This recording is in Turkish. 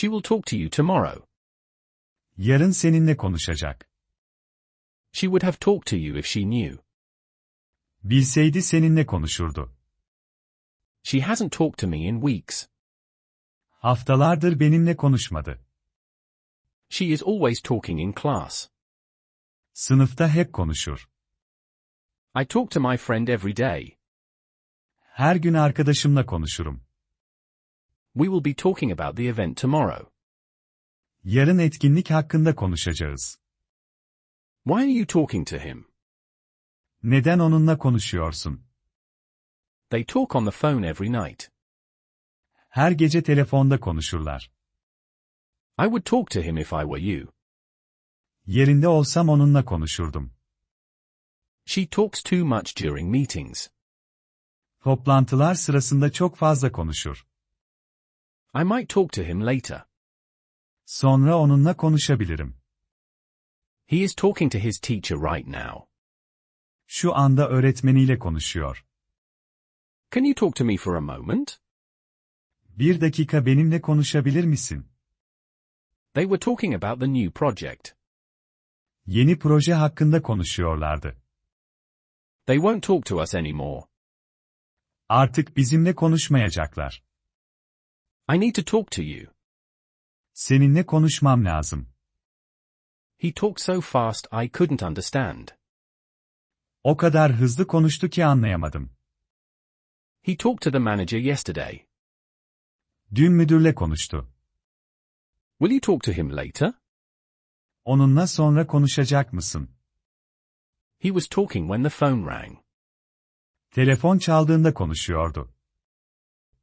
She will talk to you tomorrow. Yarın seninle konuşacak. She would have talked to you if she knew. Bilseydi seninle konuşurdu. She hasn't talked to me in weeks. Haftalardır benimle konuşmadı. She is always talking in class. Sınıfta hep konuşur. I talk to my friend every day. Her gün arkadaşımla konuşurum. We will be talking about the event tomorrow. Yarın etkinlik hakkında konuşacağız. Why are you talking to him? Neden onunla konuşuyorsun? They talk on the phone every night. Her gece telefonda konuşurlar. I would talk to him if I were you. Yerinde olsam onunla konuşurdum. She talks too much during meetings. Toplantılar sırasında çok fazla konuşur. I might talk to him later. Sonra onunla konuşabilirim. He is talking to his teacher right now. Şu anda öğretmeniyle konuşuyor. Can you talk to me for a moment? Bir dakika benimle konuşabilir misin? They were talking about the new project. Yeni proje hakkında konuşuyorlardı. They won't talk to us anymore. Artık bizimle konuşmayacaklar. I need to talk to you. Seninle konuşmam lazım. He talked so fast I couldn't understand. O kadar hızlı konuştu ki anlayamadım. He talked to the manager yesterday. Dün müdürle konuştu. Will you talk to him later? Onunla sonra konuşacak mısın? He was talking when the phone rang. Telefon çaldığında konuşuyordu.